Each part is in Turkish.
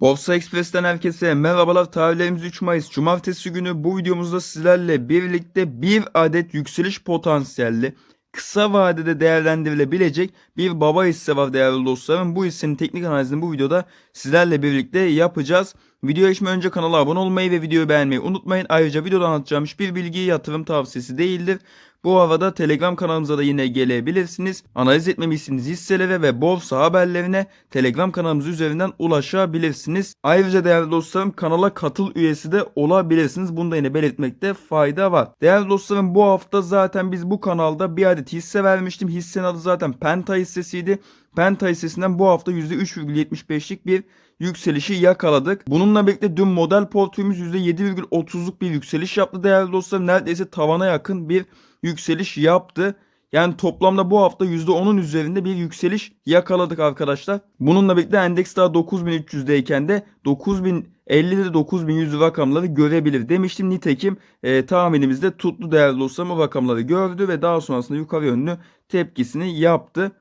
Borsa Express'ten herkese merhabalar. Tarihlerimiz 3 Mayıs Cumartesi günü bu videomuzda sizlerle birlikte bir adet yükseliş potansiyelli kısa vadede değerlendirilebilecek bir baba hisse var değerli dostlarım. Bu hissenin teknik analizini bu videoda sizlerle birlikte yapacağız. Videoya geçmeden önce kanala abone olmayı ve videoyu beğenmeyi unutmayın. Ayrıca videoda anlatacağım hiçbir bilgi yatırım tavsiyesi değildir. Bu arada Telegram kanalımıza da yine gelebilirsiniz. Analiz etmemi istediğiniz hisselere ve borsa haberlerine Telegram kanalımız üzerinden ulaşabilirsiniz. Ayrıca değerli dostlarım kanala katıl üyesi de olabilirsiniz. Bunu da yine belirtmekte fayda var. Değerli dostlarım bu hafta zaten biz bu kanalda bir adet hisse vermiştim. Hissenin adı zaten Penta hissesiydi. Penta hissesinden bu hafta %3,75'lik bir yükselişi yakaladık. Bununla birlikte dün model portföyümüz %7,30'luk bir yükseliş yaptı değerli dostlarım. Neredeyse tavana yakın bir yükseliş yaptı. Yani toplamda bu hafta %10'un üzerinde bir yükseliş yakaladık arkadaşlar. Bununla birlikte endeks daha 9300'deyken de 9050'de 9100 rakamları görebilir demiştim. Nitekim e, tahminimizde tuttu değerli dostlarım o rakamları gördü ve daha sonrasında yukarı yönlü tepkisini yaptı.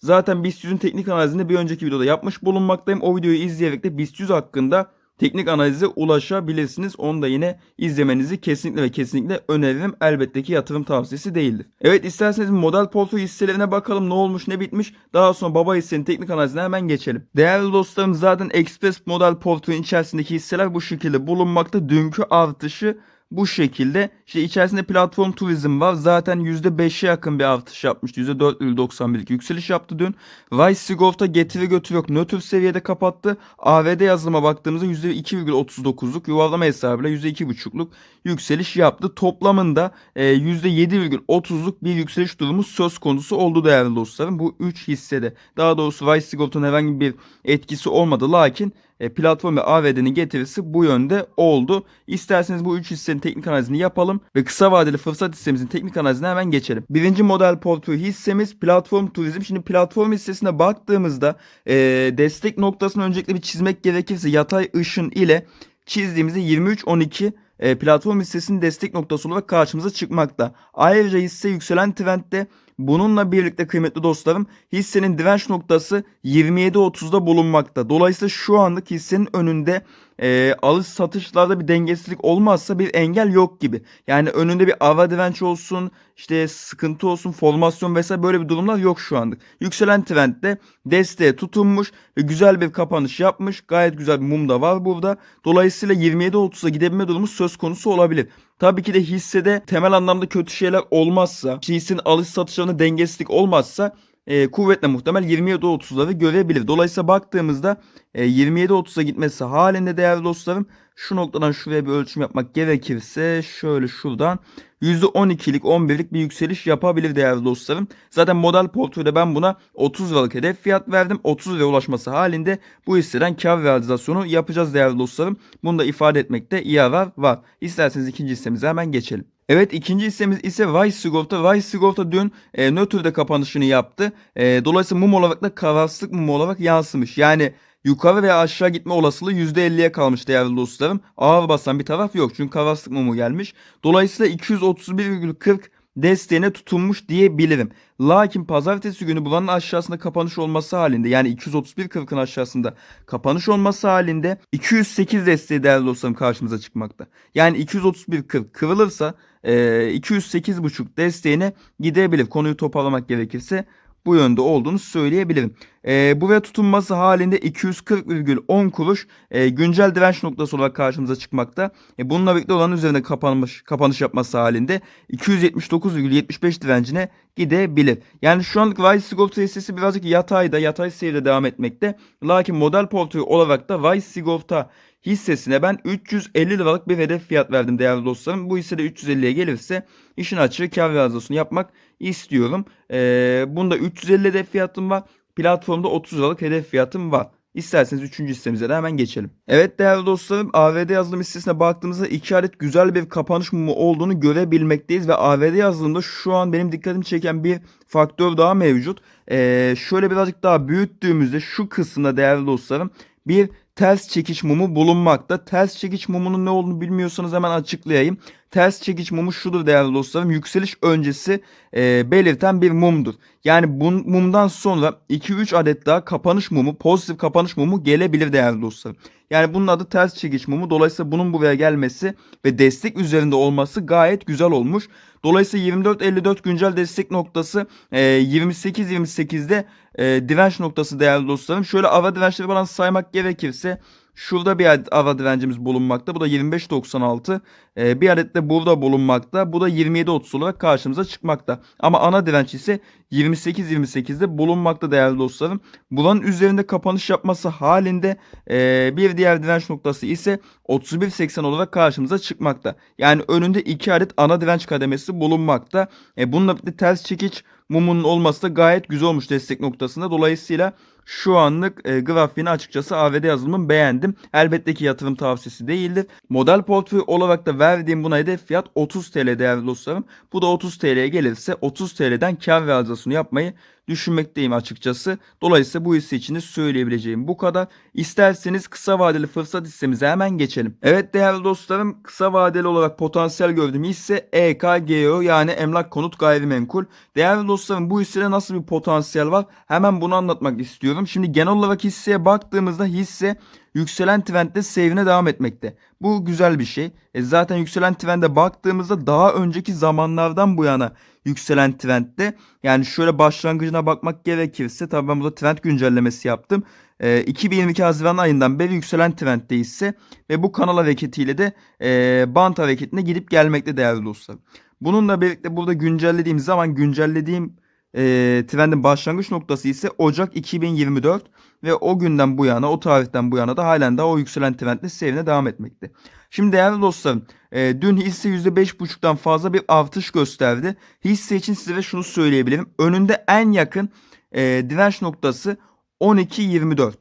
Zaten BIST 100'ün teknik analizini bir önceki videoda yapmış bulunmaktayım. O videoyu izleyerek de BIST 100 hakkında teknik analize ulaşabilirsiniz. Onu da yine izlemenizi kesinlikle ve kesinlikle öneririm. Elbette ki yatırım tavsiyesi değildir. Evet isterseniz model portföy hisselerine bakalım ne olmuş ne bitmiş. Daha sonra baba hissenin teknik analizine hemen geçelim. Değerli dostlarım zaten Express model portföyün içerisindeki hisseler bu şekilde bulunmakta. Dünkü artışı bu şekilde. İşte içerisinde platform turizm var. Zaten %5'e yakın bir artış yapmıştı. %4,91'lik yükseliş yaptı dün. Vice Sigorta getiri götür yok. Nötr seviyede kapattı. AVD yazılıma baktığımızda %2,39'luk yuvarlama hesabıyla %2,5'luk yükseliş yaptı. Toplamında e, %7,30'luk bir yükseliş durumu söz konusu oldu değerli dostlarım. Bu 3 hissede. Daha doğrusu Vice Sigorta'nın herhangi bir etkisi olmadı. Lakin e, platform ve AVD'nin getirisi bu yönde oldu. İsterseniz bu 3 hissenin teknik analizini yapalım ve kısa vadeli fırsat hissemizin teknik analizine hemen geçelim. Birinci model portföy hissemiz platform turizm. Şimdi platform hissesine baktığımızda e, destek noktasını öncelikle bir çizmek gerekirse yatay ışın ile çizdiğimizde 23.12 e, platform hissesinin destek noktası olarak karşımıza çıkmakta. Ayrıca hisse yükselen trendde Bununla birlikte kıymetli dostlarım hissenin direnç noktası 27.30'da bulunmakta. Dolayısıyla şu anlık hissenin önünde e, alış satışlarda bir dengesizlik olmazsa bir engel yok gibi. Yani önünde bir ava direnç olsun, işte sıkıntı olsun, formasyon vesaire böyle bir durumlar yok şu anlık. Yükselen trendde desteğe tutunmuş ve güzel bir kapanış yapmış. Gayet güzel bir mum da var burada. Dolayısıyla 27.30'a gidebilme durumu söz konusu olabilir. Tabii ki de hissede temel anlamda kötü şeyler olmazsa, hissenin alış satışlarında dengesizlik olmazsa e, kuvvetle muhtemel 27-30'ları görebilir. Dolayısıyla baktığımızda e, 27-30'a gitmesi halinde değerli dostlarım şu noktadan şuraya bir ölçüm yapmak gerekirse şöyle şuradan %12'lik 11'lik bir yükseliş yapabilir değerli dostlarım. Zaten model portföyde ben buna 30 liralık hedef fiyat verdim. 30 liraya ulaşması halinde bu hisseden kar realizasyonu yapacağız değerli dostlarım. Bunu da ifade etmekte iyi yarar var. İsterseniz ikinci hissemize hemen geçelim. Evet ikinci hissemiz ise Vice Sigorta. Vice Sigorta dün e, nötrde kapanışını yaptı. E, dolayısıyla mum olarak da kararsızlık mum olarak yansımış. Yani yukarı veya aşağı gitme olasılığı %50'ye kalmış değerli dostlarım. Ağır basan bir taraf yok çünkü kararsızlık mumu gelmiş. Dolayısıyla 231,40 desteğine tutunmuş diyebilirim. Lakin pazartesi günü buranın aşağısında kapanış olması halinde yani 231.40'ın aşağısında kapanış olması halinde 208 desteği değerli dostlarım karşımıza çıkmakta. Yani 231.40 kırılırsa e, 208.5 desteğine gidebilir. Konuyu toparlamak gerekirse bu yönde olduğunu söyleyebilirim. E, buraya tutunması halinde 240,10 kuruş e, güncel direnç noktası olarak karşımıza çıkmakta. E, bununla birlikte olanın üzerinde kapanmış, kapanış yapması halinde 279,75 direncine gidebilir. Yani şu anlık Vice Sigorta hissesi birazcık yatayda, yatay seyirde devam etmekte. Lakin model portföy olarak da Vice Sigorta hissesine ben 350 liralık bir hedef fiyat verdim değerli dostlarım. Bu hisse de 350'ye gelirse işin açığı kar realizasyonu yapmak istiyorum. Ee, bunda 350 hedef fiyatım var. Platformda 30 liralık hedef fiyatım var. İsterseniz 3. hissemize de hemen geçelim. Evet değerli dostlarım AVD yazılım hissesine baktığımızda iki adet güzel bir kapanış mumu olduğunu görebilmekteyiz. Ve AVD yazılımda şu an benim dikkatimi çeken bir faktör daha mevcut. Ee, şöyle birazcık daha büyüttüğümüzde şu kısımda değerli dostlarım bir ters çekiş mumu bulunmakta. Ters çekiş mumunun ne olduğunu bilmiyorsanız hemen açıklayayım. Ters çekiç mumu şudur değerli dostlarım. Yükseliş öncesi e, belirten bir mumdur. Yani bu mumdan sonra 2-3 adet daha kapanış mumu, pozitif kapanış mumu gelebilir değerli dostlarım. Yani bunun adı ters çekiç mumu. Dolayısıyla bunun buraya gelmesi ve destek üzerinde olması gayet güzel olmuş. Dolayısıyla 24.54 güncel destek noktası e, 28.28'de e, direnç noktası değerli dostlarım. Şöyle ara dirençleri bana saymak gerekirse Şurada bir adet ara direncimiz bulunmakta. Bu da 25.96. Ee, bir adet de burada bulunmakta. Bu da 27.30 olarak karşımıza çıkmakta. Ama ana direnç ise 28.28'de bulunmakta değerli dostlarım. Buranın üzerinde kapanış yapması halinde e, bir diğer direnç noktası ise 31.80 olarak karşımıza çıkmakta. Yani önünde iki adet ana direnç kademesi bulunmakta. E, bununla birlikte ters çekiç mumunun olması da gayet güzel olmuş destek noktasında. Dolayısıyla şu anlık e, grafiğini açıkçası AVD yazılımını beğendim. Elbette ki yatırım tavsiyesi değildir. Model portföy olarak da verdiğim buna hedef fiyat 30 TL değerli dostlarım. Bu da 30 TL'ye gelirse 30 TL'den kar realizasyonu yapmayı düşünmekteyim açıkçası. Dolayısıyla bu hisse için de söyleyebileceğim bu kadar. İsterseniz kısa vadeli fırsat hissemize hemen geçelim. Evet değerli dostlarım kısa vadeli olarak potansiyel gördüğüm hisse EKGO yani emlak konut gayrimenkul. Değerli dostlarım bu hissede nasıl bir potansiyel var? Hemen bunu anlatmak istiyorum. Şimdi genel olarak hisseye baktığımızda hisse yükselen trendde seyrine devam etmekte. Bu güzel bir şey. E zaten yükselen trende baktığımızda daha önceki zamanlardan bu yana yükselen trendde. Yani şöyle başlangıcına bakmak gerekirse tabii ben burada trend güncellemesi yaptım. E, 2022 Haziran ayından beri yükselen trendde ise ve bu kanal hareketiyle de e, bant hareketine gidip gelmekte değerli dostlar. Bununla birlikte burada güncellediğim zaman güncellediğim e, trendin başlangıç noktası ise Ocak 2024 ve o günden bu yana o tarihten bu yana da halen daha o yükselen trendle seyrine devam etmekte. Şimdi değerli dostlarım e, dün hisse %5.5'tan fazla bir artış gösterdi. Hisse için size şunu söyleyebilirim. Önünde en yakın e, direnç noktası 12.24.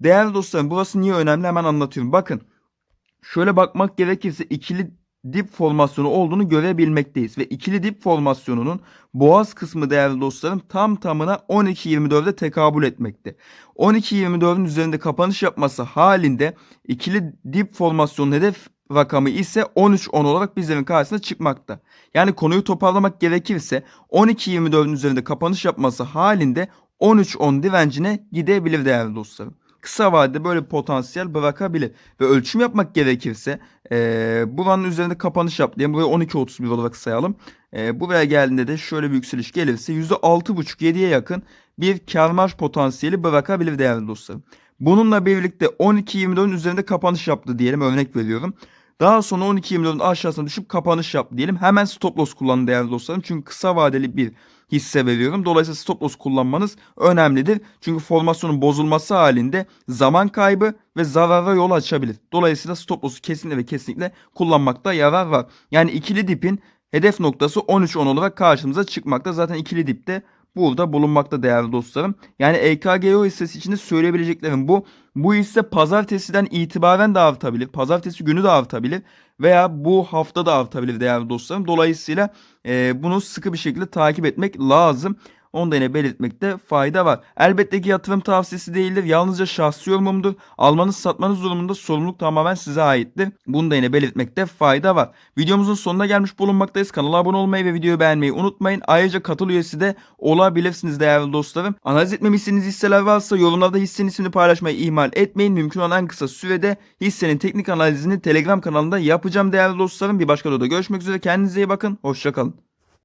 Değerli dostlarım burası niye önemli hemen anlatıyorum. Bakın şöyle bakmak gerekirse ikili dip formasyonu olduğunu görebilmekteyiz. Ve ikili dip formasyonunun boğaz kısmı değerli dostlarım tam tamına 12.24'e tekabül etmekte. 12.24'ün üzerinde kapanış yapması halinde ikili dip formasyonun hedef rakamı ise 13.10 olarak bizlerin karşısına çıkmakta. Yani konuyu toparlamak gerekirse 12.24'ün üzerinde kapanış yapması halinde 13.10 direncine gidebilir değerli dostlarım kısa vadede böyle potansiyel bırakabilir. Ve ölçüm yapmak gerekirse e, buranın üzerinde kapanış yap diye buraya 12.31 olarak sayalım. E, buraya geldiğinde de şöyle bir yükseliş gelirse %6.5-7'ye yakın bir kar marj potansiyeli bırakabilir değerli dostlarım. Bununla birlikte 12.24'ün üzerinde kapanış yaptı diyelim örnek veriyorum. Daha sonra 12.24'ün aşağısına düşüp kapanış yaptı diyelim. Hemen stop loss kullanın değerli dostlarım. Çünkü kısa vadeli bir hisse veriyorum. Dolayısıyla stop loss kullanmanız önemlidir. Çünkü formasyonun bozulması halinde zaman kaybı ve zarara yol açabilir. Dolayısıyla stop loss'u kesinlikle ve kesinlikle kullanmakta yarar var. Yani ikili dipin hedef noktası 13.10 olarak karşımıza çıkmakta. Zaten ikili dipte burada bulunmakta değerli dostlarım. Yani EKGO hissesi için de söyleyebileceklerim bu. Bu hisse pazartesiden itibaren de artabilir. Pazartesi günü de artabilir. Veya bu hafta da artabilir değerli dostlarım. Dolayısıyla e, bunu sıkı bir şekilde takip etmek lazım. Onu da yine belirtmekte fayda var. Elbette ki yatırım tavsiyesi değildir. Yalnızca şahsi yorumumdur. Almanız satmanız durumunda sorumluluk tamamen size aittir. Bunu da yine belirtmekte fayda var. Videomuzun sonuna gelmiş bulunmaktayız. Kanala abone olmayı ve videoyu beğenmeyi unutmayın. Ayrıca katıl üyesi de olabilirsiniz değerli dostlarım. Analiz etmemi hisseler varsa yorumlarda hissenin ismini paylaşmayı ihmal etmeyin. Mümkün olan en kısa sürede hissenin teknik analizini Telegram kanalında yapacağım değerli dostlarım. Bir başka videoda görüşmek üzere. Kendinize iyi bakın. Hoşçakalın.